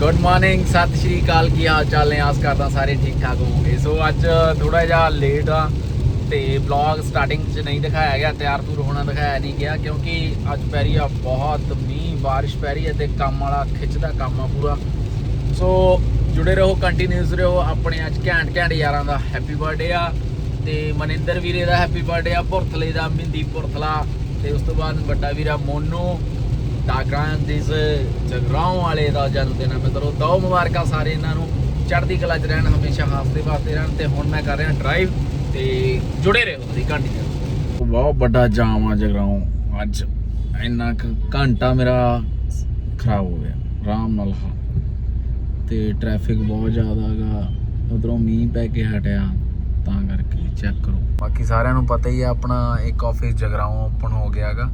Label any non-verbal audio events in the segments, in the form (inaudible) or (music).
Good morning ਸਤਿ ਸ਼੍ਰੀ ਅਕਾਲ, ਕੀ ਹਾਲ ਚਾਲ ਨੇ? ਆਸ ਕਰਦਾ ਸਾਰੇ ਠੀਕ ਠਾਕ ਹੋਵੋਗੇ। ਸੋ ਅੱਜ ਥੋੜਾ ਜਿਹਾ ਲੇਟ ਆ ਤੇ ਵਲੌਗ ਸਟਾਰਟਿੰਗ 'ਚ ਨਹੀਂ ਦਿਖਾਇਆ ਗਿਆ, ਤਿਆਰ ਤੁਰ ਹੋਣਾ ਦਿਖਾਇਆ ਨਹੀਂ ਗਿਆ, ਕਿਉਂਕਿ ਅੱਜ ਪੈ ਰਹੀ ਆ ਬਹੁਤ ਮੀਂਹ, ਬਾਰਿਸ਼ ਪੈ ਰਹੀ ਹੈ ਤੇ ਕੰਮ ਵਾਲਾ ਖਿੱਚਦਾ ਕੰਮ ਆ ਪੂਰਾ। ਸੋ ਜੁੜੇ ਰਹੋ ਕੰਟੀਨਿਊਸ ਰਹੋ, ਆਪਣੇ ਅੱਜ ਘੈਂਟ ਘੈਂਟ ਯਾਰਾਂ ਦਾ ਹੈਪੀ ਬਰਥਡੇ ਆ ਤੇ ਮਨਿੰਦਰ ਵੀਰੇ ਦਾ ਹੈਪੀ ਬਰਥਡੇ ਆ ਪੁਰਥਲੇ ਦਾ ਮਿੰਦੀ ਪੁਰਥਲਾ ਤੇ ਉਸ ਤੋਂ ਬਾਅਦ ਵੱਡਾ ਵੀਰਾ ਮੋਨੂ ਟਾਗਰਾਂ ਦਿਸ ਜਗਰਾਉਂ ਵਾਲੇ ਦਾ ਜਨਮ ਦਿਨ ਹੈ ਮਿੱਤਰੋ ਦੋ ਮੁਬਾਰਕਾਂ ਸਾਰੇ ਇਹਨਾਂ ਨੂੰ। ਚੜ੍ਹਦੀ ਕਲਾ 'ਚ ਰਹਿਣ, ਹਮੇਸ਼ਾ ਹੱਸਦੇ ਵਾਸਤੇ ਰਹਿਣ ਤੇ ਹੁਣ ਮੈਂ ਕਰ ਰਿਹਾ ਡਰਾਈਵ ਤੇ ਜੁੜੇ ਰਹੋ ਤੁਸੀਂ ਕੰਟੀਨਿਊ ਬਹੁਤ ਵੱਡਾ ਜਾਮ ਆ ਜਗਰਾਉਂ। ਅੱਜ ਇੰਨਾ ਕੁ ਘੰਟਾ ਮੇਰਾ ਖਰਾਬ ਹੋ ਗਿਆ। ਆਰਾਮ ਨਾਲ ਹਾਂ ਤੇ ਟ੍ਰੈਫਿਕ ਬਹੁਤ ਜ਼ਿਆਦਾ ਹੈਗਾ। ਉਧਰੋਂ ਮੀਂਹ ਪੈ ਕੇ ਹਟਿਆ। ਤਾਂ ਕਰਕੇ ਚੈੱਕ ਕਰੋ। ਬਾਕੀ ਸਾਰਿਆਂ ਨੂੰ ਪਤਾ ਹੀ ਆ, ਆਪਣਾ ਇੱਕ ਆਫਿਸ ਜਗਰਾਉਂ ਓਪਨ ਹੋ ਗਿਆ ਹੈਗਾ।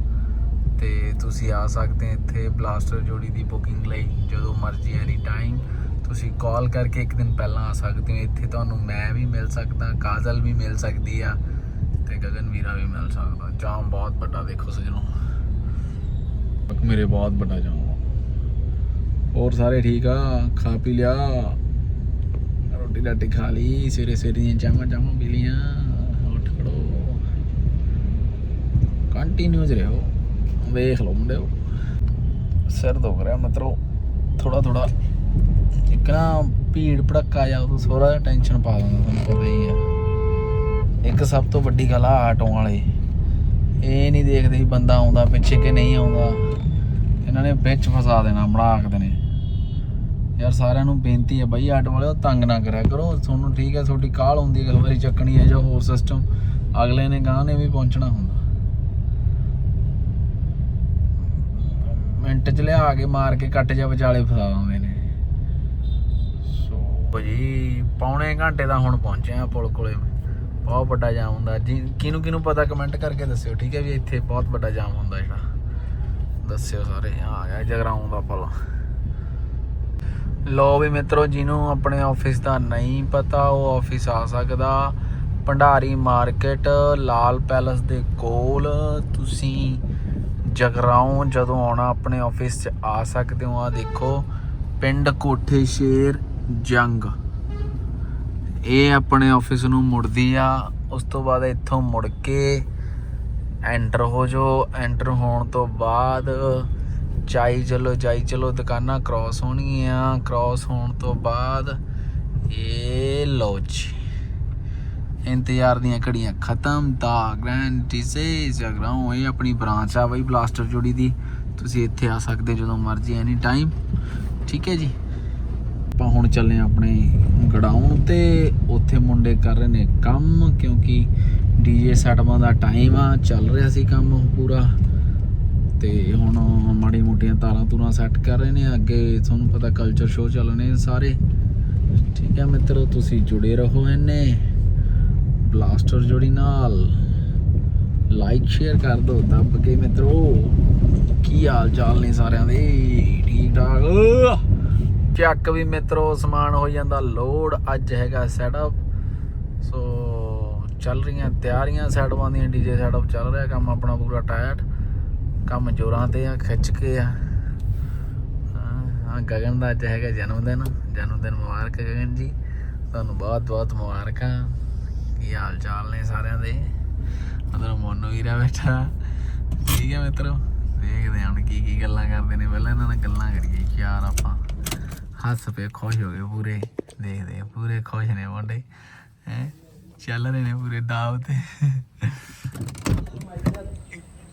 ਤੇ ਤੁਸੀਂ ਆ ਸਕਦੇ ਹੋ ਇੱਥੇ ਬਲਾਸਟਰ ਜੋੜੀ ਦੀ ਬੁਕਿੰਗ ਲਈ, ਜਦੋਂ ਮਰਜ਼ੀ ਐਨੀ ਟਾਈਮ ਤੁਸੀਂ ਕਾਲ ਕਰਕੇ ਇੱਕ ਦਿਨ ਪਹਿਲਾਂ ਆ ਸਕਦੇ ਹੋ। ਇੱਥੇ ਤੁਹਾਨੂੰ ਮੈਂ ਵੀ ਮਿਲ ਸਕਦਾ, ਕਾਜਲ ਵੀ ਮਿਲ ਸਕਦੀ ਆ ਤੇ ਗਗਨ ਵੀਰਾ ਵੀ ਮਿਲ ਸਕਦਾ। ਜਾਮ ਬਹੁਤ ਵੱਡਾ ਦੇਖੋ ਸਜਣੋ। ਬਕ ਮੇਰੇ ਬਹੁਤ ਵੱਡਾ ਜਾਮ ਆ। ਹੋਰ ਸਾਰੇ ਠੀਕ ਆ? ਖਾ ਪੀ ਲਿਆ? ਰੋਟੀ ਰਾਟੀ ਖਾ ਲਈ? ਸਵੇਰੇ ਸਵੇਰੇ ਦੀਆਂ ਚਾਹਾਂ ਚਾਹਾਂ ਪੀ ਲੀਆਂ ਉੱਠ ਖੜੋ। ਕੰਟੀਨਿਊਸ ਰਹੋ। ਵੇਖ ਲਓ ਮੁੰਡਿਓ। ਸਿਰ ਦੁਖ ਰਿਹਾ ਮਤਲਬ ਥੋੜਾ ਥੋੜਾ ਇੱਕ ਨਾ ਭੀੜ ਭੜੱਕਾ ਜਾ ਉਦੋਂ ਥੋੜਾ ਜਿਹਾ ਟੈਨਸ਼ਨ ਪਾ ਦਿੰਦਾ ਤੁਹਾਨੂੰ ਪਤਾ ਹੀ ਆ। ਇੱਕ ਸਭ ਤੋਂ ਵੱਡੀ ਗੱਲ ਆ ਆਟੋ ਵਾਲੇ। ਇਹ ਨਹੀਂ ਦੇਖਦੇ ਵੀ ਬੰਦਾ ਆਉਂਦਾ ਪਿੱਛੇ ਕਿ ਨਹੀਂ ਆਉਂਦਾ। ਇਹਨਾਂ ਨੇ ਵਿੱਚ ਫਸਾ ਦੇਣਾ ਮੜਾਕਦੇ ਨੇ ਯਾਰ ਸਾਰਿਆਂ ਨੂੰ ਬੇਨਤੀ ਹੈ ਬਾਈ, ਆਟੋ ਵਾਲਿਓ, ਤੰਗ ਨਾ ਕਰਿਆ ਕਰੋ। ਤੁਹਾਨੂੰ ਠੀਕ ਹੈ ਤੁਹਾਡੀ ਕਾਲ ਹੁੰਦੀ ਹੈ ਕਈ ਵਾਰੀ ਚੱਕਣੀ ਹੈ ਜਾਂ ਹੋਰ ਸਿਸਟਮ ਅਗਲੇ ਨੇ ਗਾਂ ਨੇ ਵੀ ਪਹੁੰਚਣਾ ਹੁੰਦਾ। ਮਿੰਟ ਚ ਲਿਆ ਕੇ ਮਾਰ ਕੇ ਕੱਟ ਜਾ ਵਿਚਾਲੇ ਫਸਾ ਨੇ। ਸੋ ਭਾਜੀ, ਪੌਣੇ ਘੰਟੇ ਦਾ ਹੁਣ ਪਹੁੰਚੇ ਆ ਪੁਲ ਕੋਲੇ ਬਹੁਤ ਵੱਡਾ ਜਾਮ ਹੁੰਦਾ। ਜੀ, ਕਿਹਨੂੰ ਕਿਹਨੂੰ ਪਤਾ ਕਮੈਂਟ ਕਰਕੇ ਦੱਸਿਓ, ਠੀਕ ਹੈ ਵੀ ਇੱਥੇ ਬਹੁਤ ਵੱਡਾ ਜਾਮ ਹੁੰਦਾ ਜਿਹੜਾ। ਦੱਸਿਓ ਸਾਰੇ ਆ ਗਿਆ ਜਗਰਾਉਂ ਦਾ ਪੁਲ। ਲੋ ਵੀ ਮਿੱਤਰੋ, ਜਿਹਨੂੰ ਆਪਣੇ ਆਫਿਸ ਦਾ ਨਹੀਂ ਪਤਾ, ਉਹ ਆਫਿਸ ਆ ਸਕਦਾ। ਭੰਡਾਰੀ ਮਾਰਕੀਟ, ਲਾਲ ਪੈਲਸ ਦੇ ਕੋਲ। ਤੁਸੀਂ ਜਗਰਾਉਂ ਜਦੋਂ ਆਉਣਾ ਆਪਣੇ ਆਫਿਸ 'ਚ ਆ ਸਕਦੇ ਹੋ। ਆ ਦੇਖੋ, ਪਿੰਡ ਕੋਠੇ ਸ਼ੇਰ ਜੰਗ। ਇਹ ਆਪਣੇ ਆਫਿਸ ਨੂੰ ਮੁੜਦੀ ਆ। ਉਸ ਤੋਂ ਬਾਅਦ ਇੱਥੋਂ ਮੁੜ ਕੇ ਐਂਟਰ ਹੋ ਜੋ ਐਂਟਰ ਹੋਣ ਤੋਂ ਬਾਅਦ ਚਾਈ ਚਲੋ ਚਾਈ ਚਲੋ, ਦੁਕਾਨਾਂ ਕ੍ਰਾਸ ਹੋਣਗੀਆਂ। ਕ੍ਰਾਸ ਹੋਣ ਤੋਂ ਬਾਅਦ ਇਹ ਲੋ ਜੀ। ਇੰਤਜ਼ਾਰ ਦੀਆਂ ਘੜੀਆਂ ਖਤਮ, ਦਾ ਗ੍ਰੈਂਡ ਟੀਸੇ ਜਗਰਾਉਂ ਇਹ ਆਪਣੀ ਬ੍ਰਾਂਚ ਆ ਬਈ ਬਲਾਸਟਰ ਜੋੜੀ ਦੀ। ਤੁਸੀਂ ਇੱਥੇ ਆ ਸਕਦੇ ਜਦੋਂ ਮਰਜ਼ੀ ਐਨੀ ਟਾਈਮ ਠੀਕ ਹੈ ਜੀ? ਆਪਾਂ ਹੁਣ ਚੱਲੇ ਆਂ ਆਪਣੇ ਗੜਾਉਣ ਤੇ। ਉੱਥੇ ਮੁੰਡੇ ਕਰ ਰਹੇ ਨੇ ਕੰਮ, ਕਿਉਂਕਿ ਡੀਜੇ ਸੈਟਮਾਂ ਦਾ ਟਾਈਮ ਆ, ਚੱਲ ਰਿਹਾ ਸੀ ਕੰਮ ਪੂਰਾ। ਤੇ ਹੁਣ ਮਾੜੀ ਮੋਟੀਆਂ ਤਾਰਾਂ ਤੂਰਾਂ ਸੈੱਟ ਕਰ ਰਹੇ ਨੇ। ਅੱਗੇ ਤੁਹਾਨੂੰ ਪਤਾ ਕਲਚਰ ਸ਼ੋਅ ਚੱਲਣੇ ਸਾਰੇ। ਠੀਕ ਹੈ ਮਿੱਤਰੋ, ਤੁਸੀਂ ਜੁੜੇ ਰਹੋ ਇਹਨੇ ਬਲਾਸਟਰ ਜੋੜੀ ਨਾਲ। ਲਾਈਕ ਸ਼ੇਅਰ ਕਰ ਦਿਓ ਦੱਬ ਕੇ ਮਿੱਤਰੋ। ਕੀ ਹਾਲ ਚਾਲ ਨੇ ਸਾਰਿਆਂ ਦੇ? ਠੀਕ ਠਾਕ? ਚੱਕ ਵੀ ਮਿੱਤਰੋ, ਸਮਾਨ ਹੋ ਜਾਂਦਾ, ਲੋਡ ਅੱਜ ਹੈਗਾ ਸੈਟਅਪ ਸੋ ਚੱਲ ਰਹੀਆਂ ਤਿਆਰੀਆਂ ਸੈਟਅਪਾਂ ਦੀਆਂ ਡੀਜੇ ਸੈਟਅਪ ਚੱਲ ਰਿਹਾ, ਕੰਮ ਆਪਣਾ ਪੂਰਾ ਟਾਇਟ ਕੰਮ ਜੋਰਾਂ ਤੇ ਆ, ਖਿੱਚ ਕੇ ਆ। ਹਾਂ, ਗਗਨ ਦਾ ਅੱਜ ਹੈਗਾ ਜਨਮ ਦਿਨ ਜਨਮ ਦਿਨ ਮੁਬਾਰਕ ਗਗਨ ਜੀ। ਤੁਹਾਨੂੰ ਬਹੁਤ ਬਹੁਤ ਮੁਬਾਰਕਾਂ। ਕੀ ਹਾਲ ਚਾਲ ਨੇ ਸਾਰਿਆਂ ਦੇ? ਮਤਲਬ ਮੋਨੂ ਵੀਰਾ ਬੈਠਾ। ਠੀਕ ਹੈ ਮਿੱਤਰੋ? ਦੇਖਦੇ ਹਾਂ ਕੀ ਕੀ ਗੱਲਾਂ ਕਰਦੇ ਨੇ। ਪਹਿਲਾਂ ਇਹਨਾਂ ਨਾਲ ਗੱਲਾਂ ਕਰੀਏ ਯਾਰ ਆਪਾਂ। ਹੱਸ ਪਏ ਖੁਸ਼ ਹੋ ਗਏ ਪੂਰੇ। ਦੇਖਦੇ ਆ, ਪੂਰੇ ਖੁਸ਼ ਨੇ ਮੁੰਡੇ। ਹੈ? ਚੱਲ ਰਹੇ ਨੇ ਪੂਰੇ ਦਾਵ ਤੇ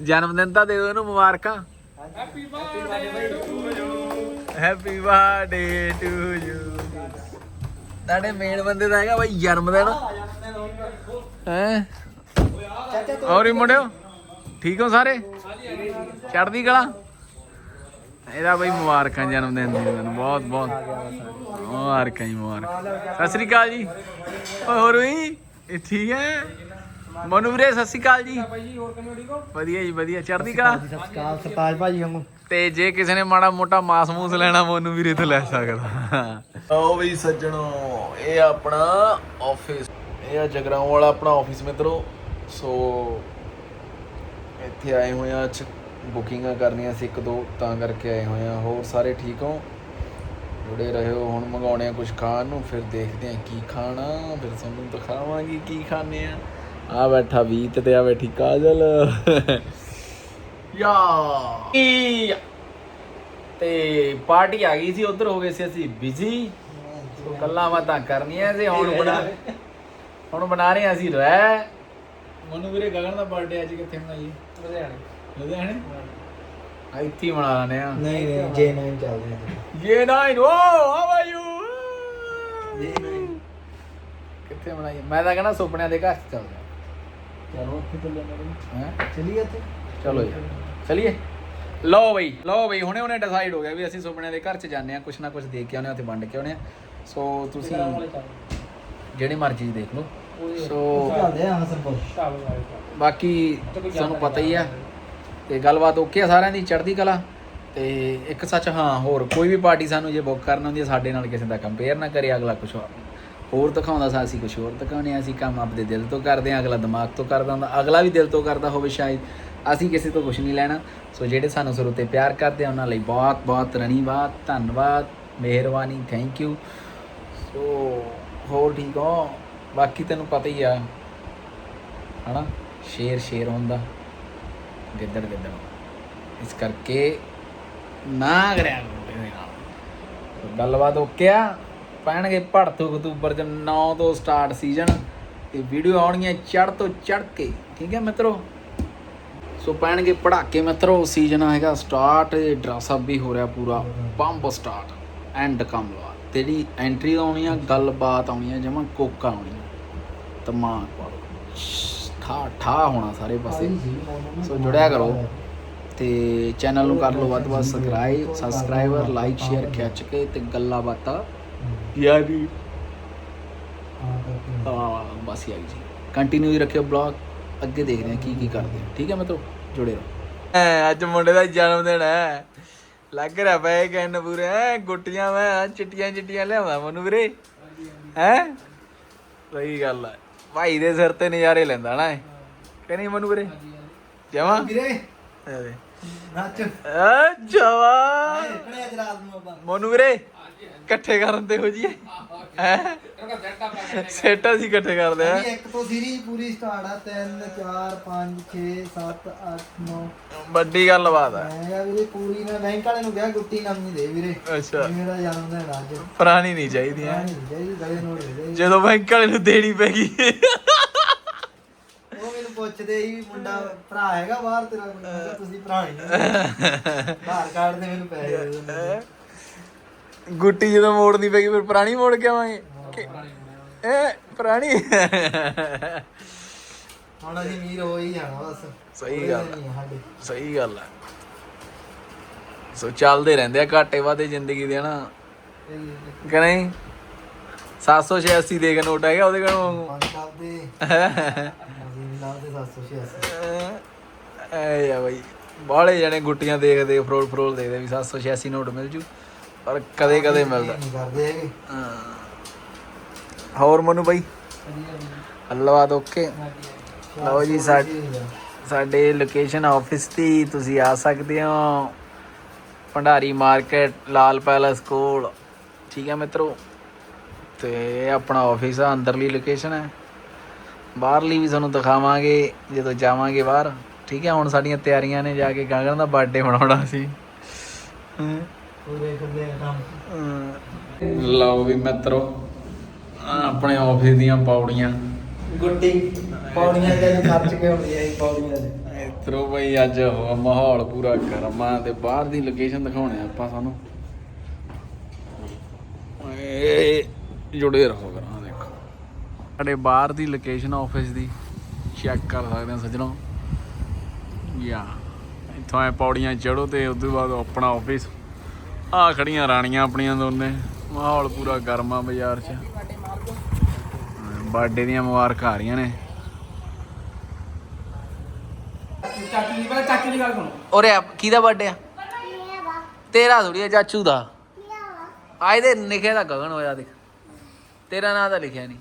ਜਨਮ ਦਿਨ ਤਾਂ ਦੇ ਦਿਓ ਇਹਨੂੰ ਮੁਬਾਰਕਾਂ। Happy birthday to you happy birthday to you ਤੁਹਾਡੇ ਮੇਨ ਬੰਦੇ ਦਾ ਹੈਗਾ ਬਾਈ ਜਨਮ ਦਿਨ। ਹੈ? ਔਰ ਹੀ ਮੁੰਡਿਓ ਠੀਕ ਹੋ ਸਾਰੇ? ਚੜਦੀ ਕਲਾ? ਇਹਦਾ ਬਈ ਮੁਬਾਰਕਾਂ ਜਨਮ ਦਿਨ ਦੀਆਂ ਤੁਹਾਨੂੰ ਬਹੁਤ ਬਹੁਤ। ਮੁਬਾਰਕਾਂ ਜੀ ਮੁਬਾਰਕ। ਸਤਿ ਸ੍ਰੀ ਅਕਾਲ ਜੀ। ਓਏ ਹੋਰ ਵੀ? ਇਹ ਠੀਕ ਹੈ? ਮਨੂ ਵੀਰੇ ਸਤਿ ਸ੍ਰੀ ਅਕਾਲ ਜੀ। ਵਧੀਆ ਜੀ ਵਧੀਆ। ਚੜਦੀ ਕਲਾ? ਸਤਿ ਸ਼੍ਰੀ ਅਕਾਲ ਸਰਤਾਜ ਭਾਜੀ ਵਾਂਗੂ। ਤੇ ਜੇ ਕਿਸੇ ਨੇ ਮਾੜਾ ਮੋਟਾ ਮਾਸ ਮੂਸ ਲੈਣਾ ਮੋਨੂ ਵੀਰੇ ਤੋਂ ਲੈ ਸਕਦਾ। ਆਓ ਵੀ ਸੱਜਣੋ ਇਹ ਆਪਣਾ ਆਫਿਸ ਇਹ ਆ ਜਗਰਾਉਂ ਵਾਲਾ ਆਪਣਾ ਆਫਿਸ ਮਿੱਤਰੋ। ਸੋ ਇੱਥੇ ਆਏ ਹੋਏ ਆ ਅੱਜ ਬੁਕਿੰਗਾਂ ਕਰਨੀਆਂ ਸੀ ਇੱਕ ਦੋ ਤਾਂ ਕਰਕੇ ਆਏ ਹੋਏ ਆ। ਹੋਰ ਸਾਰੇ ਠੀਕ ਹੋ? ਜੁੜੇ ਰਹੋ ਹੁਣ ਮੰਗਾਉਣੇ ਆ ਕੁਝ ਖਾਣ ਨੂੰ ਫਿਰ ਦੇਖਦੇ ਆ ਕੀ ਖਾਣਾ ਫਿਰ ਤੁਹਾਨੂੰ ਦਿਖਾਵਾਂਗੇ ਕੀ ਖਾਣੇ ਆ। ਆ ਬੈਠਾ ਵੀਤ ਤੇ ਆ ਬੈਠੀ ਕਾਜਲ। ਯਾ। ਈ। ਤੇ ਪਾਰਟੀ ਆ ਗਈ ਸੀ ਉਧਰ ਹੋ ਗਏ ਸੀ ਅਸੀਂ ਬਿਜ਼ੀ ਗੱਲਾਂ ਬਾਤਾਂ ਕਰਨੀਆਂ ਸੀ ਹੁਣ ਬਣਾ ਹੁਣ ਬਣਾ ਰਹੇ ਹਾਂ ਅਸੀਂ ਰਹਿ ਮਨੂ ਵੀਰੇ ਗਗਨ ਦਾ ਬਰਥਡੇ ਅੱਜ ਕਿੱਥੇ ਮਨਾਈਏ? ਲੁਧਿਆਣੇ। ਲੁਧਿਆਣੇ? ਇੱਥੇ ਹੀ ਮਨਾ ਲੈਣੇ ਆ ਨਹੀਂ ਨਹੀਂ J9 ਚੱਲਦੇ ਆ ਇਹ nine oh how are you J9 ਕਿੱਥੇ ਮਨਾਈਏ? ਮੈਂ ਤਾਂ ਕਹਿੰਦਾ ਸੁਪਨਿਆਂ ਦੇ ਘਰ ਚ ਚੱਲਦੇ ਚਲੋ ਉੱਥੇ ਚੱਲੇ ਨਾ ਹਾਂ? ਚਲੀਏ ਉੱਥੇ? ਚਲੋ ਜੀ। ਚਲਿਏ। ਲਓ ਬਈ ਲਓ ਬਈ ਹੁਣੇ ਹੁਣੇ ਡਿਸਾਈਡ ਹੋ ਗਿਆ ਵੀ ਅਸੀਂ ਸੁਪਨਿਆਂ ਦੇ ਘਰ ਚ ਜਾਂਦੇ ਆ ਕੁਛ ਨਾ ਕੁਛ ਦੇਖ ਕੇ ਆਉਣੇ ਆ ਉੱਥੇ ਵੰਡ ਕੇ ਆਉਣੇ ਆ ਸੋ ਤੁਸੀਂ ਜਿਹੜੀ ਮਰਜ਼ੀ ਦੇਖ ਲਓ। ਸੋ ਚੱਲਦੇ ਆ ਹਸਨਪੁਰ ਬਾਕੀ ਤੁਹਾਨੂੰ ਪਤਾ ਹੀ ਆ ਤੇ ਗੱਲਬਾਤ ਓਕੇ ਆ ਸਾਰਿਆਂ ਦੀ ਚੜ੍ਹਦੀ ਕਲਾ ਤੇ ਇੱਕ ਸੱਚ ਹਾਂ, ਹੋਰ ਕੋਈ ਵੀ ਪਾਰਟੀ ਸਾਨੂੰ ਜੇ ਬੁੱਕ ਕਰਨ ਹੁੰਦੀ ਹੈ ਸਾਡੇ ਨਾਲ ਕਿਸੇ ਦਾ ਕੰਪੇਅਰ ਨਾ ਕਰੇ, ਅਗਲਾ ਕੁਝ ਹੋਰ। ਦਿਖਾਉਂਦਾ ਸਾ ਅਸੀਂ ਕੁਝ ਹੋਰ ਦਿਖਾਉਂਦੇ ਹਾਂ ਅਸੀਂ ਕੰਮ ਆਪਦੇ ਦਿਲ ਤੋਂ ਕਰਦੇ ਹਾਂ ਅਗਲਾ ਦਿਮਾਗ ਤੋਂ ਕਰਦਾ ਹੁੰਦਾ, ਅਗਲਾ ਵੀ ਦਿਲ ਤੋਂ ਕਰਦਾ ਹੋਵੇ ਸ਼ਾਇਦ, ਅਸੀਂ ਕਿਸੇ ਤੋਂ ਕੁਝ ਨਹੀਂ ਲੈਣਾ। ਸੋ ਜਿਹੜੇ ਸਾਨੂੰ ਸ਼ੁਰੂ ਤੇ ਪਿਆਰ ਕਰਦੇ ਆ, ਉਹਨਾਂ ਲਈ ਬਹੁਤ ਬਹੁਤ ਰਣੀਵਾਦ ਧੰਨਵਾਦ, ਮਿਹਰਬਾਨੀ ਥੈਂਕ ਯੂ ਸੋ ਹੋਰ ਠੀਕ ਹੋ? ਬਾਕੀ ਤੈਨੂੰ ਪਤਾ ਹੀ ਆ, ਹਨਾ? ਸ਼ੇਰ ਸ਼ੇਰ ਹੁੰਦਾ ਗਿੱਦੜ ਗਿੱਦੜ ਇਸ ਕਰਕੇ ਨਾ ਕਰਿਆ ਕਰੋ ਨਾਲ। ਗੱਲਬਾਤ ਓਕੇ ਆ। ਪੈਣਗੇ ਭੜਥੂ ਅਕਤੂਬਰ ਚ 9 ਤੋਂ ਸਟਾਰਟ ਸੀਜ਼ਨ ਤੇ ਵੀਡੀਓ ਆਉਣਗੀਆਂ ਚੜ ਤੋਂ ਚੜ ਕੇ, ਠੀਕ ਹੈ ਮਿੱਤਰੋ? ਸੋ ਪੈਣਗੇ ਪੜਾਕੇ ਮਿੱਤਰੋ, ਸੀਜ਼ਨ ਹੈਗਾ ਸਟਾਰਟ, ਡਰੈਸ ਅਪ ਵੀ ਹੋ ਰਿਹਾ ਪੂਰਾ ਪੰਪ ਸਟਾਰਟ, ਐਂਡ ਕਮਲਾ ਤੇਰੀ ਐਂਟਰੀ ਆਉਣੀ ਆ, ਗੱਲਬਾਤ ਆਉਣੀ ਆ, ਜਮਾ ਕੋਕਾ ਆਉਣੀ ਪਾੜੋ ਠਾ ਠਾ ਹੋਣਾ ਸਾਰੇ ਪਾਸੇ। ਸੋ ਜੁੜਿਆ ਕਰੋ ਤੇ ਚੈਨਲ ਨੂੰ ਕਰ ਲਓ ਵੱਧ ਵੱਧ ਸਬਸਕ੍ਰਾਈਬ ਸਬਸਕ੍ਰਾਈਬਰ ਲਾਈਕ ਸ਼ੇਅਰ ਖਿੱਚ ਕੇ ਤੇ ਗੱਲਾਂ ਬਾਤਾਂ। ਯਾਰੀ ਹਾਂ ਬਸ ਯਾਰੀ ਜੀ। ਕੰਟੀਨਿਊ ਹੀ ਰੱਖਿਓ ਬਲੌਗ ਅੱਗੇ ਦੇਖਦੇ ਹਾਂ ਕੀ ਕੀ ਕਰਦੇ ਆ ਠੀਕ ਹੈ ਮਿੱਤਰੋ ਜੁੜੇ ਰਹੋ। ਅੱਜ ਮੁੰਡੇ ਦਾ ਜਨਮ ਦਿਨ ਹੈ। ਲੱਗ ਰਿਹਾ ਪਏ ਕਹਿਣ ਪੂਰੇ ਐ ਗੁੱਟੀਆਂ ਮੈਂ ਚਿੱਟੀਆਂ ਚਿੱਟੀਆਂ ਲਿਆਉਂਦਾ ਮਨੂੰ ਵੀਰੇ। ਹੈ? ਸਹੀ ਗੱਲ ਹੈ ਭਾਈ ਦੇ ਸਿਰ ਤੇ ਨਜ਼ਾਰੇ ਲੈਂਦਾ ਨਾ ਇਹ। ਕਹਿੰਦੀ ਮਨੂੰ ਵੀਰੇ? ਜਮਾ? ਵੀਰੇ। ਨੱਚ। ਅੱਛਾ ਕਿਹੜੇ ਅੱਜ ਰਾਤ ਨੂੰ ਆਪਾਂ ਮਨੂੰ ਵੀਰੇ। ਇਕੱਠੇ ਕਰਨ ਤੇ ਹੋ ਜੀਏ ਹੈ? ਸੈਟ ਅਸੀਂ ਇਕੱਠੇ ਕਰਦੇ ਆ। ਜੀ ਇੱਕ ਤੋਂ ਸੀਰੀਜ਼ ਪੂਰੀ ਸਟਾਰਟ ਆ 3 4 5 6 7 8 9 ਵੱਡੀ ਗੱਲ ਬਾਤ ਹੈ ਮੈਂ ਕਿਹਾ ਵੀਰੇ ਪੂਰੀ ਨਾ ਬੈਂਕ ਵਾਲੇ ਨੂੰ ਕਿਹਾ ਗੁੱਟੀ ਨਵੀਂ ਦੇ ਵੀਰੇ। ਅੱਛਾ। ਮੇਰਾ ਜਨਮ ਦਿਨ ਆ ਅੱਜ ਪੁਰਾਣੀ ਨਹੀਂ ਚਾਹੀਦੀ ਹੈ। ਨਹੀਂ ਜਦੋਂ ਬੈਂਕ ਵਾਲੇ ਨੂੰ ਦੇਣੀ ਪੈ ਗਈ। ਉਹ ਮੈਨੂੰ ਪੁੱਛਦੇ ਵੀ ਮੁੰਡਾ ਭਰਾ ਹੈਗਾ ਬਾਹਰ ਤੇਰਾ? ਮੈਂ ਕਿਹਾ ਤੁਸੀਂ ਭਰਾ ਨਹੀਂ (laughs) ਆਧਾਰ ਕਾਰਡ ਤੇ ਮੈਨੂੰ ਪੈਸੇ ਦੇ ਦਿੰਦੇ। ਗੁੱਟੀ ਜਦੋਂ ਮੋੜਨੀ ਪੈ ਗਈ ਫਿਰ ਪੁਰਾਣੀ ਮੋੜ ਕੇ ਆਵਾਂਗੇ? ਇਹ ਪੁਰਾਣੀ? ਹੁਣ ਅਸੀਂ ਅਮੀਰ ਹੋ ਹੀ ਜਾਣਾ ਬਸ। ਸਹੀ ਗੱਲ ਸਹੀ ਗੱਲ ਹੈ ਸੋ ਚੱਲਦੇ ਰਹਿੰਦੇ ਆ ਘਾਟੇ ਵਾਦੇ ਜ਼ਿੰਦਗੀ ਦੇ ਨਾ ਇਹ ਕਿ ਨਹੀਂ? 786 ਦੇ ਕੇ ਨੋਟ ਹੈਗਾ ਉਹਦੇ ਕੋਲ ਪੰਜ ਸਾਹਿਬ ਦੇ। ਅਸੀਂ ਲਾਉਂਦੇ 786 ਐ ਆ ਬਈ ਬਾਹਲੇ ਜਣੇ ਗੁੱਟੀਆਂ ਦੇਖਦੇ ਫਰੋਲ ਫਰੋਲ ਦੇਖਦੇ ਵੀ 786 ਨੋਟ ਮਿਲ ਜੂ। ਪਰ ਕਦੇ ਕਦੇ ਮਿਲਦਾ। ਨਹੀਂ ਕਰਦੇ ਹੈਗੇ। ਹਾਂ। ਹੋਰ ਮਨੂ ਬਾਈ? ਅੱਲਾਹ ਓਕੇ। ਲਓ ਜੀ ਸਾਡੇ ਲੋਕੇਸ਼ਨ ਆਫਿਸ ਦੀ ਤੁਸੀਂ ਆ ਸਕਦੇ ਹੋ। ਭੰਡਾਰੀ ਮਾਰਕੀਟ ਲਾਲ ਪੈਲਸ ਕੋਲ। ਠੀਕ ਹੈ ਮਿੱਤਰੋ? ਤੇ ਆਪਣਾ ਆਫਿਸ ਆ ਅੰਦਰਲੀ ਲੋਕੇਸ਼ਨ ਹੈ। ਬਾਹਰਲੀ ਵੀ ਤੁਹਾਨੂੰ ਦਿਖਾਵਾਂਗੇ ਜਦੋਂ ਜਾਵਾਂਗੇ ਬਾਹਰ। ਠੀਕ ਹੈ ਹੁਣ ਸਾਡੀਆਂ ਤਿਆਰੀਆਂ ਨੇ ਜਾ ਕੇ ਗਗਨ ਦਾ ਬਰਥਡੇ ਮਨਾਉਣਾ ਸੀ। ਪੂਰੇ ਕੰਮ। ਲਓ ਵੀ ਮਿੱਤਰੋ ਆਹ ਆਪਣੇ ਆਫਿਸ ਦੀਆਂ ਪੌੜੀਆਂ। ਗੁੱਟੀ ਪੌੜੀਆਂ ਦੇ ਖਰਚ ਕੇ ਹੁੰਦੀ ਹੈ ਪੌੜੀਆਂ ਦੇ। ਮਿੱਤਰੋ ਬਈ ਅੱਜ ਉਹ ਮਾਹੌਲ ਪੂਰਾ ਗਰਮ ਤੇ ਬਾਹਰ ਦੀ ਲੋਕੇਸ਼ਨ ਦਿਖਾਉਣੇ ਆ ਆਪਾਂ ਸਾਨੂੰ। ਏ ਜੁੜੇ ਰਹੋ ਕਰਾਂ ਦੇਖੋ। ਸਾਡੇ ਬਾਹਰ ਦੀ ਲੋਕੇਸ਼ਨ ਆਫਿਸ ਦੀ ਚੈੱਕ ਕਰ ਸਕਦੇ ਆ ਸੱਜਣੋ। ਯਾ ਇੱਥੋਂ ਐ ਪੌੜੀਆਂ ਚੜੋ ਤੇ ਉਸ ਤੋਂ ਬਾਅਦ ਆਪਣਾ ਆਫਿਸ ਆ ਖੜੀਆਂ ਰਾਣੀਆਂ ਆਪਣੀਆਂ ਦੋਨੇ। ਮਾਹੌਲ ਪੂਰਾ ਗਰਮ ਆ ਬਾਜ਼ਾਰ 'ਚ। ਬਰਥਡੇ ਦੀਆਂ ਮੁਬਾਰਕਾਂ ਆ ਰਹੀਆਂ ਨੇ। ਚਾਚੀ ਦੀ ਪਹਿਲਾਂ ਚਾਚੀ ਦੀ ਗੱਲ ਸੁਣੋ। ਔਰੇ ਕਿਹਦਾ ਬਰਥਡੇ ਆ? ਤੇਰਾ ਥੋੜੀ ਆ ਚਾਚੂ ਦਾ। ਆ ਇਹਦੇ ਲਿਖੇ ਦਾ ਗਗਨ ਹੋਇਆ ਦੇਖ। ਤੇਰਾ ਨਾਂ ਤਾਂ ਲਿਖਿਆ ਨਹੀਂ।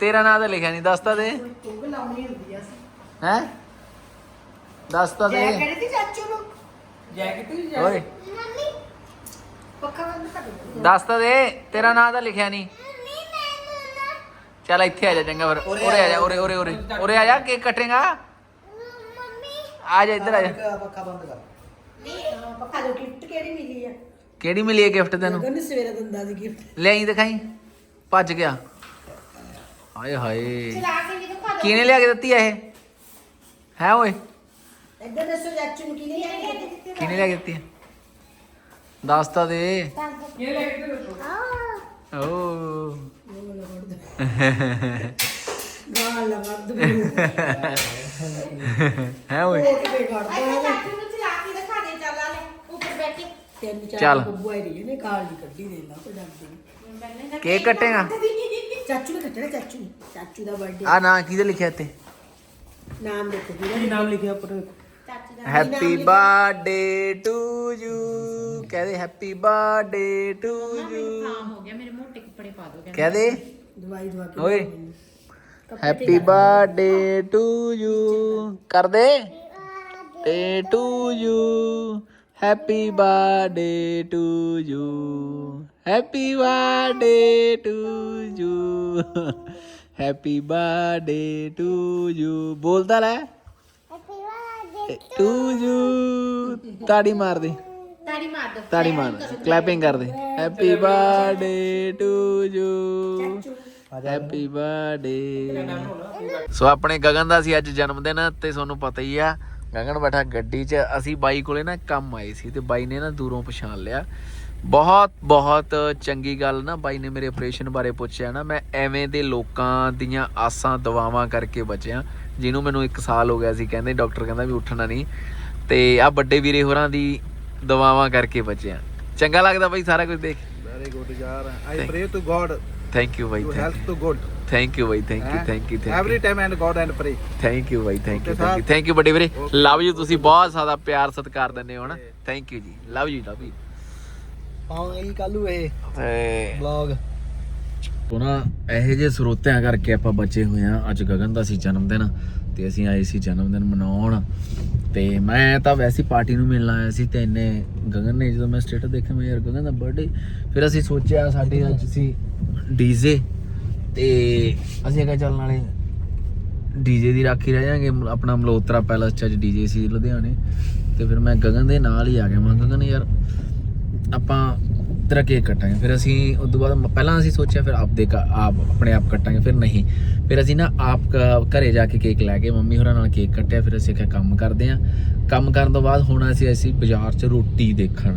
ਤੇਰਾ ਨਾਂ ਤਾਂ ਲਿਖਿਆ ਨਹੀਂ ਦੱਸ ਤਾਂ ਦੇ। ਹੈ? ਦੱਸ ਤਾਂ ਦੇ। ਜੈਕਟ ਦੀ ਓਏ। ਦੱਸ ਤਾਂ ਦੇ ਤੇਰਾ ਨਾਂ ਤਾਂ ਲਿਖਿਆ ਨਹੀਂ। ਚੱਲ ਇੱਥੇ ਆ ਜਾ ਚੰਗਾ ਫਿਰ। ਉਰੇ ਆ ਜਾ ਉਰੇ ਉਰੇ ਉਰੇ। ਉਰੇ ਆ ਜਾ ਕੇਕ ਕੱਟੇਗਾ। ਆ ਜਾ ਇੱਧਰ ਆ ਜਾ। ਇੱਕ ਪੱਖਾ ਬੰਦ ਕਰ। ਪੱਕਾ ਜੋ ਗਿਫਟ ਕਿਹੜੀ ਮਿਲੀ ਆ? ਕਿਹੜੀ ਮਿਲੀ ਹੈ ਗਿਫਟ ਤੈਨੂੰ? ਗੰਨ ਸਵੇਰੇ ਦਿੰਦਾ ਸੀ ਗਿਫਟ ਲਿਆਈ ਦਿਖਾਈ? ਭੱਜ ਗਿਆ। ਹਾਏ ਹਾਏ। ਚਲਾ ਕੇ ਵੀ ਦਿਖਾ ਕਿਹਨੇ ਲਿਆ ਕੇ ਦਿੱਤੀ ਆ ਇਹ? ਹੈ ਓਏ। ਇੱਧਰ ਦੱਸੋ ਚਾਚੂ ਨੂੰ ਕਿਹਨੇ ਲਿਆ ਕੇ ਦਿੱਤੇ? ਕਿਹਨੇ ਕੇ ਦਿੱਤੀ? ਦੱਸ ਤਾਂ ਦੇ। ਇਹ ਲੈ ਕੇ ਦੱਸੋ ਓ। ਗਾਲ ਲਗਾ ਦੂ ਹੈ ਓਏ। ਕੋਟ ਤੇ ਕੱਢਦਾ ਹੈ ਚਾਚੂ ਨੂੰ ਚਲਾ ਕੇ ਦਿਖਾ ਦੇ ਚੱਲ ਆ ਲੈ ਉੱਪਰ ਬੈਠ। ਕੇ ਤਿੰਨ ਚੱਲ। ਚਾਰ ਬੱਬੂ ਆਈ ਰਹੀ ਨੇ ਕਾਲ ਦੀ ਕੱਢੀ ਦੇ ਲਾ ਕੋਈ ਡਰਦੀ ਕੇਕ ਕੱਟੇਗਾ। ਚਾਚੂ ਨੇ ਕੱਟਣਾ ਚਾਚੂ। ਨੇ ਚਾਚੂ ਦਾ ਬਰਥਡੇ ਆ ਨਾਂ ਕਿਹਦੇ ਲਿਖਿਆ ਇੱਥੇ? ਨਾਮ ਦੇਖੋ ਵੀਰੇ ਨਾਮ ਲਿਖਿਆ ਉੱਪਰ? ਚਾਚੂ ਦਾ ਹੈਪੀ ਬਰਥਡੇ ਟੂ ਯੂ ਕਹਦੇ ਹੈਪੀ ਬਰਥਡੇ ਟੂ ਯੂ ਕੰਮ ਹੋ ਗਿਆ ਮੇਰੇ ਮੋਟੇ ਕੱਪੜੇ ਪਾ ਦੋ ਕਹਿੰਦੇ ਕਹਦੇ ਦਵਾਈ ਦਵਾ ਕੇ ਓਏ ਹੈਪੀ ਬਰਥਡੇ ਟੂ ਯੂ ਕਰ ਦੇ day to you happy birthday to you ਤਾੜੀ ਮਾਰ ਦੇ। ਤਾੜੀ ਮਾਰ ਦੋ। ਤਾੜੀ ਮਾਰ ਕਲੈਪਿੰਗ ਕਰ ਦੇ। Happy birthday to you happy birthday ਸੋ ਆਪਣੇ ਗਗਨ ਦਾ ਸੀ ਅੱਜ ਜਨਮ ਦਿਨ ਤੇ ਤੁਹਾਨੂੰ ਪਤਾ ਹੀ ਆ ਗਗਨ ਬੈਠਾ ਗੱਡੀ 'ਚ। ਅਸੀਂ ਬਾਈ ਕੋਲੇ ਨਾ ਕੰਮ ਆਏ ਸੀ ਤੇ ਬਾਈ ਨੇ ਨਾ ਦੂਰੋਂ ਪਛਾਣ ਲਿਆ। ਬਹੁਤ ਬਹੁਤ ਚੰਗੀ ਗੱਲ ਨਾ ਬਾਈ ਨੇ ਮੇਰੇ ਆਪਰੇਸ਼ਨ ਬਾਰੇ ਪੁੱਛਿਆ ਨਾ। ਮੈਂ ਐਵੇਂ ਦੇ ਲੋਕਾਂ ਦੀਆਂ ਆਸਾਂ ਦਵਾਵਾਂ ਕਰਕੇ ਬਚਿਆ। ਜਿਹਨੂੰ ਮੈਨੂੰ 1 ਸਾਲ ਹੋ ਗਿਆ ਸੀ ਕਹਿੰਦੇ ਡਾਕਟਰ ਕਹਿੰਦਾ ਵੀ ਉੱਠਣਾ ਨਹੀਂ। ਤੇ ਆ ਵੱਡੇ ਵੀਰੇ ਹੋਰਾਂ ਦੀ ਦਵਾਵਾਂ ਕਰਕੇ ਬਚਿਆ। ਚੰਗਾ ਲੱਗਦਾ ਬਾਈ ਸਾਰਾ ਕੁਝ ਦੇਖ। ਵੈਰੀ ਗੁੱਡ ਯਾਰ। I pray to God thank you by to help to good thank you by thank you thank you thank every time and God and pray thank you by thank you thank you. Thank you ਵੱਡੇ ਵੀਰੇ। Love you ਤੁਸੀਂ ਬਹੁਤ ਜ਼ਿਆਦਾ ਪਿਆਰ ਸਤਿਕਾਰ ਦਿੰਦੇ ਹੋ ਨਾ। ਥੈਂਕ ਯੂ ਜੀ। ਲਵ ਯੂ ਲਵ ਯੂ ਪਾਵਾਂਗੇ ਕੱਲੂ ਇਹ ਤੇ ਵਲੌਗ ਉਹ ਨਾ ਇਹੋ ਜਿਹੇ ਸਰੋਤਿਆਂ ਕਰਕੇ ਆਪਾਂ ਬਚੇ ਹੋਏ ਆ ਅੱਜ ਗਗਨ ਦਾ ਸੀ ਜਨਮ ਦਿਨ ਤੇ ਅਸੀਂ ਆਏ ਸੀ ਜਨਮ ਦਿਨ ਮਨਾਉਣ। ਤੇ ਮੈਂ ਤਾਂ ਵੈਸੀ ਪਾਰਟੀ ਨੂੰ ਮਿਲਣ ਆਇਆ ਸੀ ਤੇ ਇਹਨੇ ਗਗਨ ਨੇ, ਜਦੋਂ ਮੈਂ ਸਟੇਟਸ ਦੇਖਿਆ, ਮੈਂ ਯਾਰ, ਗਗਨ ਦਾ ਬਰਥਡੇ ਫਿਰ ਅਸੀਂ ਸੋਚਿਆ, ਸਾਡੇ ਅੱਜ ਸੀ ਡੀਜ਼ੇ ਤੇ ਅਸੀਂ ਕਿਹਾ, ਚੱਲ ਨਾਲੇ ਡੀਜੇ ਦੀ ਰਾਖੀ ਰਹਿ ਜਾਾਂਗੇ। ਆਪਣਾ ਮਲੋਤਰਾ ਪੈਲਸ ਚ ਅੱਜ ਡੀਜੇ ਸੀ ਲੁਧਿਆਣੇ। ਤੇ ਫਿਰ ਮੈਂ ਗਗਨ ਦੇ ਨਾਲ ਹੀ ਆ ਗਿਆ। ਮੈਂ ਗਗਨ ਯਾਰ, ਆਪਾਂ ਤੇਰਾ ਕੇਕ ਕੱਟਾਂਗੇ। ਫਿਰ ਅਸੀਂ ਉਸ ਤੋਂ ਬਾਅਦ ਮ- ਪਹਿਲਾਂ ਅਸੀਂ ਸੋਚਿਆ ਫਿਰ ਆਪਦੇ ਕ- ਆਪ, ਆਪਣੇ ਆਪ ਕੱਟਾਂਗੇ, ਫਿਰ ਨਹੀਂ। ਫਿਰ ਅਸੀਂ ਨਾ ਆਪ ਕ- ਘਰੇ ਜਾ ਕੇ ਕੇਕ ਲੈ ਕੇ ਮੰਮੀ ਹੋਰਾਂ ਨਾਲ ਕੇਕ ਕੱਟਿਆ, ਫਿਰ ਅਸੀਂ ਕਿਹਾ ਕੰਮ ਕਰਦੇ ਆਂ। ਕੰਮ ਕਰਨ ਤੋਂ ਬਾਅਦ ਹੁਣ ਅਸੀਂ ਅਸੀਂ ਬਾਜ਼ਾਰ 'ਚ ਰੋਟੀ ਦੇਖਣ।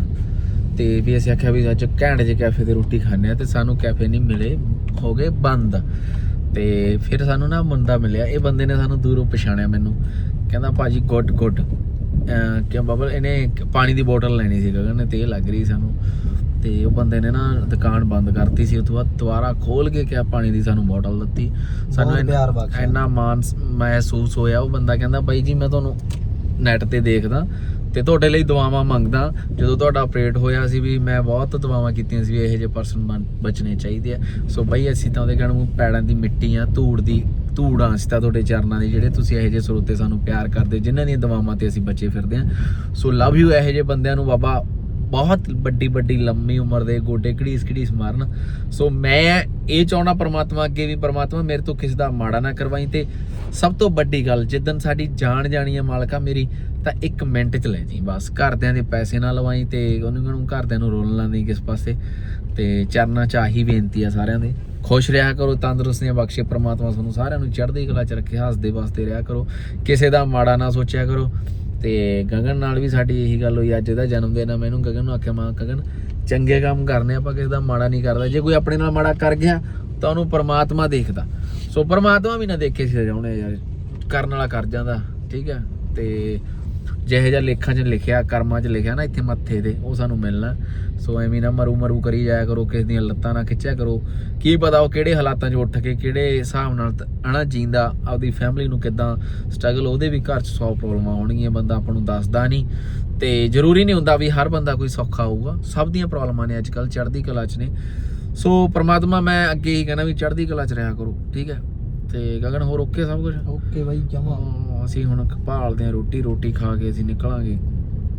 ਤੇ ਵੀ ਅਸੀਂ ਆਖਿਆ ਵੀ ਅੱਜ ਘੈਂਟ ਜੇ ਕੈਫੇ ਤੇ ਰੋਟੀ ਖਾਣੇ ਆ ਤੇ ਸਾਨੂੰ ਕੈਫੇ ਨਹੀਂ ਮਿਲੇ, ਹੋ ਗਏ ਬੰਦ। ਤੇ ਫਿਰ ਸਾਨੂੰ ਨਾ ਬੰਦਾ ਮਿਲਿਆ। ਇਹ ਬੰਦੇ ਨੇ ਸਾਨੂੰ ਦੂਰੋਂ ਪਛਾਣਿਆ ਮੈਨੂੰ। ਕਹਿੰਦਾ, ਭਾਜੀ, ਗੁੱਡ ਗੁੱਡ। ਕਿ ਬਬਲ ਇਹਨੇ ਪਾਣੀ ਦੀ ਬੋਤਲ ਲੈਣੀ ਸੀ ਗਗਨ ਨੇ ਤੇ ਇਹ ਲੱਗ ਰਹੀ ਸਾਨੂੰ। ਤੇ ਉਹ ਬੰਦੇ ਨੇ ਨਾ ਦੁਕਾਨ ਬੰਦ ਕਰਤੀ ਸੀ ਉਸ ਤੋਂ ਬਾਅਦ ਦੁਬਾਰਾ ਖੋਲ ਕੇ ਕਿਹਾ ਪਾਣੀ ਦੀ ਸਾਨੂੰ ਬੋਤਲ ਦਿੱਤੀ। ਸਾਨੂੰ ਪਿਆਰ ਬਖਸ਼ਿਆ। ਇੰਨਾ ਮਾਨ ਸ- ਮਹਿਸੂਸ ਹੋਇਆ। ਉਹ ਬੰਦਾ ਕਹਿੰਦਾ ਬਾਈ ਜੀ ਮੈਂ ਤੁਹਾਨੂੰ ਨੈਟ ਤੇ ਦੇਖਦਾ ਤੇ ਤੁਹਾਡੇ ਲਈ ਦੁਆਵਾਂ ਮੰਗਦਾ। ਜਦੋਂ ਤੁਹਾਡਾ ਆਪਰੇਟ ਹੋਇਆ ਸੀ ਵੀ ਮੈਂ ਬਹੁਤ ਦੁਆਵਾਂ ਕੀਤੀਆਂ ਸੀ ਵੀ ਇਹੋ ਜਿਹੇ ਪਰਸਨ ਬਚਣੇ ਚਾਹੀਦੇ ਆ। ਸੋ ਬਾਈ ਅਸੀਂ ਤਾਂ ਉਹਦੇ ਕਹਿਣ ਨੂੰ ਪੈੜਾਂ ਦੀ ਮਿੱਟੀ ਆ ਧੂੜ ਦੀ ਧੂੜਾਂ ਅਸੀਂ ਤਾਂ ਤੁਹਾਡੇ ਚਰਨਾਂ ਦੀ ਜਿਹੜੇ ਤੁਸੀਂ ਇਹੋ ਜਿਹੇ ਸਰੋਤੇ ਸਾਨੂੰ ਪਿਆਰ ਕਰਦੇ ਜਿਨ੍ਹਾਂ ਦੀਆਂ ਦੁਆਵਾਂ ਤੇ ਅਸੀਂ ਬਚੇ ਫਿਰਦੇ ਆ। ਸੋ ਲਵ ਯੂ ਇਹੋ ਜਿਹੇ ਬੰਦਿਆਂ ਨੂੰ ਬਾਬਾ ਬਹੁਤ ਵੱਡੀ ਵੱਡੀ ਲੰਮੀ ਉਮਰ ਦੇ ਗੋਡੇ ਘੜੀਸ ਘੜੀਸ ਮਾਰਨ। ਸੋ ਮੈਂ ਇਹ ਚਾਹਣਾ ਪਰਮਾਤਮਾ ਅੱਗੇ ਵੀ ਪਰਮਾਤਮਾ ਮੇਰੇ ਤੋਂ ਕਿਸੇ ਦਾ ਮਾੜਾ ਨਾ ਕਰਵਾਈ ਤੇ ਸਭ ਤੋਂ ਵੱਡੀ ਗੱਲ ਜਿੱਦਨ ਸਾਡੀ ਜਾਣ ਜਾਣੀ ਹੈ ਮਾਲਕਾ ਮੇਰੀ, ਤਾਂ ਇੱਕ ਮਿੰਟ ਚ ਲੈ ਜੀ। ਬਸ ਘਰਦਿਆਂ ਦੇ ਪੈਸੇ ਨਾ ਲਵਾਈ ਤੇ ਉਹਨੂੰ ਨੂੰ ਘਰਦਿਆਂ ਨੂੰ ਰੋਲ ਨਾ ਦੇਈ ਕਿਸ ਪਾਸੇ। ਤੇ ਚਰਨਾਂ ਚ ਆਹੀ ਬੇਨਤੀ ਆ ਸਾਰਿਆਂ ਦੇ। ਖੁਸ਼ ਰਿਹਾ ਕਰੋ, ਤੰਦਰੁਸਤੀਆਂ ਬਖਸ਼ੇ, ਪ੍ਰਮਾਤਮਾ ਤੁਹਾਨੂੰ ਸਾਰਿਆਂ ਨੂੰ ਚੜ੍ਹਦੀ ਕਲਾ ਚ ਰੱਖੇ, ਹੱਸਦੇ ਵਸਦੇ ਰਿਹਾ ਕਰੋ। ਕਿਸੇ ਦਾ ਮਾੜਾ ਨਾ ਸੋਚਿਆ ਕਰੋ। ਤੇ ਗਗਨ ਨਾਲ ਵੀ ਸਾਡੀ ਇਹੀ ਗੱਲ ਹੋਈ, ਅੱਜ ਇਹਦਾ ਜਨਮ ਦਿਨ ਆ ਮੈਨੂੰ ਗਗਨ ਨੂੰ ਆਖਿਆ, ਮਾਂ, ਗਗਨ, ਚੰਗੇ ਕੰਮ ਕਰਨੇ ਆਪਾਂ ਕਿਸੇ ਦਾ ਮਾੜਾ ਨਹੀਂ ਕਰਦਾ। ਜੇ ਕੋਈ ਆਪਣੇ ਨਾਲ ਮਾੜਾ ਕਰ ਗਿਆ, ਤਾਂ ਉਹਨੂੰ ਪਰਮਾਤਮਾ ਦੇਖਦਾ। ਸੋ ਪਰਮਾਤਮਾ ਵੀ ਨਾ ਦੇਖੇ ਸੀ ਜਾਉਣੇ ਯਾਰ, ਕਰਨ ਵਾਲਾ ਕਰ ਜਾਂਦਾ, ਠੀਕ ਹੈ ਤੇ ਜਿਹੇ ਜਿਹਾ ਲੇਖਾਂ 'ਚ ਲਿਖਿਆ, ਕਰਮਾਂ 'ਚ ਲਿਖਿਆ ਨਾ ਇੱਥੇ ਮੱਥੇ ਤੇ, ਉਹ ਸਾਨੂੰ ਮਿਲਣਾ। ਸੋ ਐਵੇਂ ਨਾ ਮਰੂ ਮਰੂ ਕਰੀ ਜਾਇਆ ਕਰੋ, ਕਿਸੇ ਦੀਆਂ ਲੱਤਾਂ ਨਾ ਖਿੱਚਿਆ ਕਰੋ। ਕੀ ਪਤਾ ਉਹ ਕਿਹੜੇ ਹਾਲਾਤਾਂ 'ਚ ਉੱਠ ਕੇ ਕਿਹੜੇ ਹਿਸਾਬ ਨਾਲ ਤ- ਹਨਾ, ਜੀਂਦਾ, ਆਪਦੀ ਫੈਮਿਲੀ ਨੂੰ ਕਿਦਾਂ ਸਟਰਗਲ ਉਹਦੇ ਵੀ ਘਰ 'ਚ 100 ਪ੍ਰੋਬਲਮਾਂ ਆਉਣਗੀਆਂ, ਬੰਦਾ ਆਪਾਂ ਨੂੰ ਦੱਸਦਾ ਨਹੀਂ ਤੇ ਜ਼ਰੂਰੀ ਨਹੀਂ ਹੁੰਦਾ ਵੀ ਹਰ ਬੰਦਾ ਕੋਈ ਸੌਖਾ ਹੋਊਗਾ, ਸਭ ਦੀਆਂ ਪ੍ਰੋਬਲਮਾਂ ਨੇ ਅੱਜ ਕੱਲ ਚੜ੍ਹਦੀ ਕਲਾ 'ਚ ਨੇ। ਸੋ ਪ੍ਰਮਾਤਮਾ, ਮੈਂ ਅੱਗੇ ਹੀ ਕਹਿੰਦਾ ਵੀ ਚੜ੍ਹਦੀ ਕਲਾ 'ਚ ਰਿਹਾ ਕਰੋ, ਠੀਕ ਹੈ? ਤੇ ਗਗਨ ਹੋਰ ਓਕੇ ਸਭ ਕੁਝ ਓਕੇ ਬਾਈ ਜਮਾ। ਅਸੀਂ ਹੁਣ ਭਾਲਦੇ ਆ ਰੋਟੀ ਰੋਟੀ ਖਾ ਕੇ ਅਸੀਂ ਨਿਕਲਾਂਗੇ।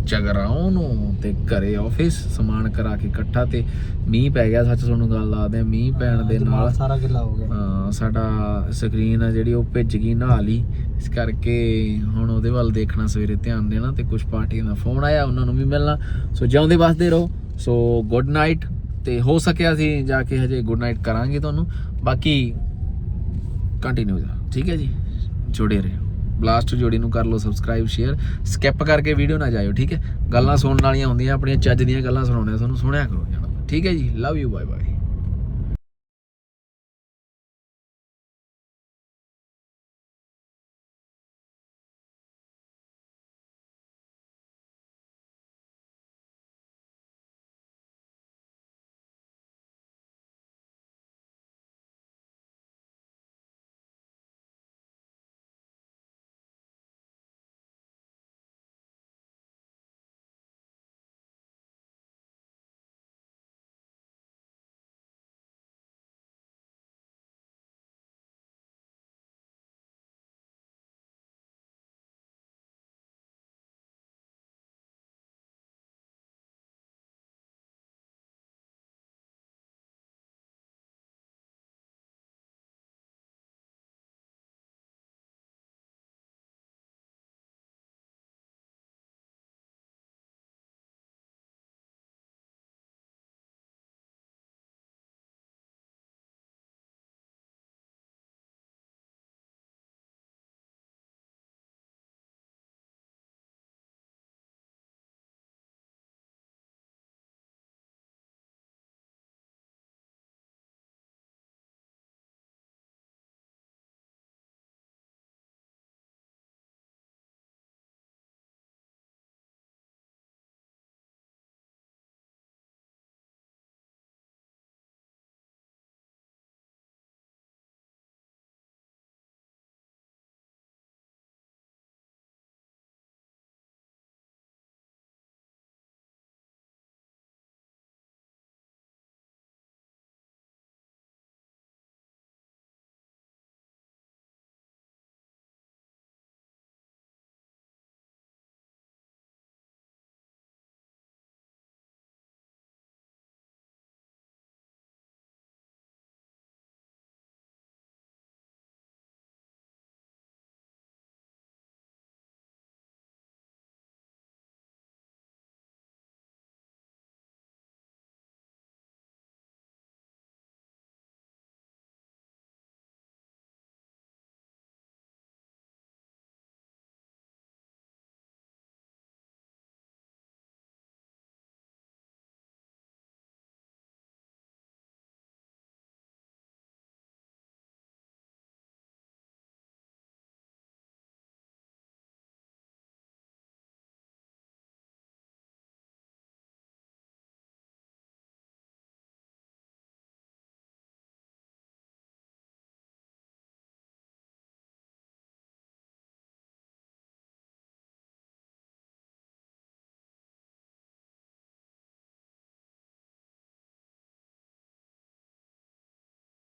ਜਗਰਾਉਂ ਨੂੰ ਤੇ ਘਰੇ ਆਫਿਸ ਸਮਾਨ ਕਰਾ ਕੇ ਇਕੱਠਾ ਤੇ ਮੀਂਹ ਪੈ ਗਿਆ ਸੱਚ ਤੁਹਾਨੂੰ ਗੱਲ ਦੱਸਦੇ ਆ ਮੀਂਹ ਪੈਣ ਦੇ ਨਾਲ ਸਾਰਾ ਕਿੱਲਾ ਹੋ ਗਿਆ। ਹਾਂ, ਸਾਡਾ ਸਕਰੀਨ ਆ ਜਿਹੜੀ ਉਹ ਭਿੱਜ ਗਈ ਨਹਾ ਲਈ ਇਸ ਕਰਕੇ ਹੁਣ ਉਹਦੇ ਵੱਲ ਦੇਖਣਾ ਸਵੇਰੇ ਧਿਆਨ ਦੇਣਾ ਤੇ ਕੁਝ ਪਾਰਟੀਆਂ ਦਾ ਫੋਨ ਆਇਆ ਉਹਨਾਂ ਨੂੰ ਵੀ ਮਿਲਣਾ। ਸੋ ਜਿਉਂਦੇ ਵਸਦੇ ਰਹੋ। ਸੋ ਗੁੱਡ ਨਾਈਟ ਤੇ ਹੋ ਸਕਿਆ ਸੀ ਜਾ ਕੇ ਹਜੇ ਗੁੱਡ ਨਾਈਟ ਕਰਾਂਗੇ ਤੁਹਾਨੂੰ। ਬਾਕੀ ਕੰਟੀਨਿਊ ਠੀਕ ਹੈ ਜੀ? ਜੁੜੇ ਰਹੋ। ਬਲਾਸਟ ਜੋੜੀ ਨੂੰ ਕਰ ਲਓ ਸਬਸਕ੍ਰਾਈਬ ਸ਼ੇਅਰ ਸਕਿਪ ਕਰਕੇ ਵੀਡੀਓ ਨਾ ਜਾਇਓ, ਠੀਕ ਹੈ? ਗੱਲਾਂ ਸੁਣਨ ਵਾਲੀਆਂ ਹੁੰਦੀਆਂ, ਆਪਣੀਆਂ ਚੱਜ ਦੀਆਂ ਗੱਲਾਂ ਸੁਣਾਉਣੀਆਂ ਤੁਹਾਨੂੰ ਸੁਣਿਆ ਕਰੋ ਜਾਣਾ। ਠੀਕ ਹੈ ਜੀ? Love you bye bye